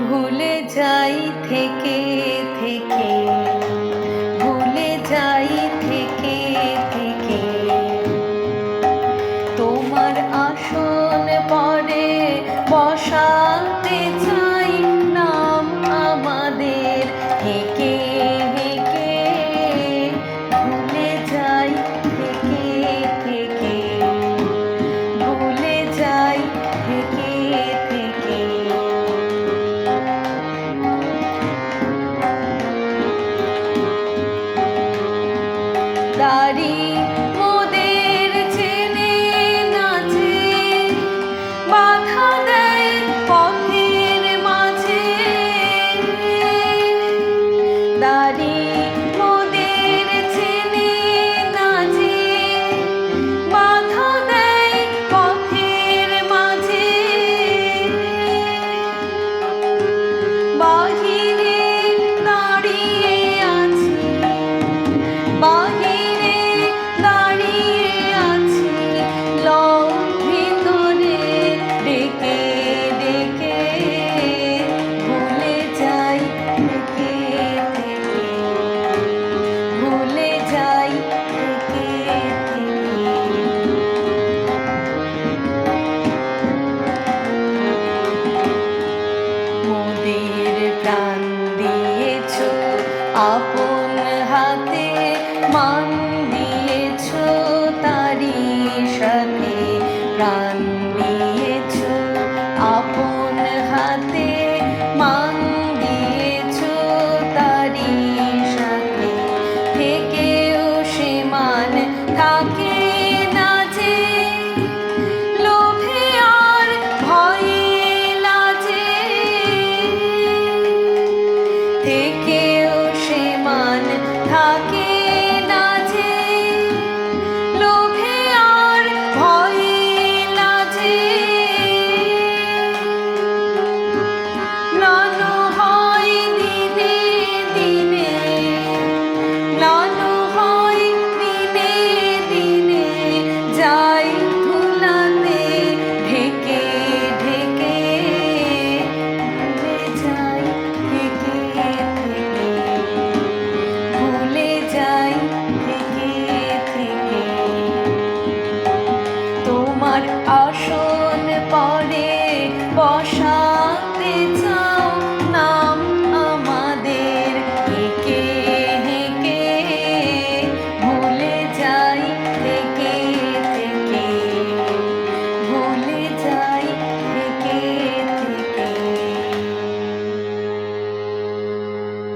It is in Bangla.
ভুলে যাই থেকে থেকে ভুলে যাই থেকে থেকে। তোমার আসন পরে বসাতে তারি মোদের চেনে নাচে বাধা দেয় পথের মাঝে দাঁড়িয়ে Bye. মোদের প্রাণ দিয়েছ আপন হাতে মান দিয়েছ তারি সাথে প্রাণ দিয়েছ আপন আমার আসন পরে বস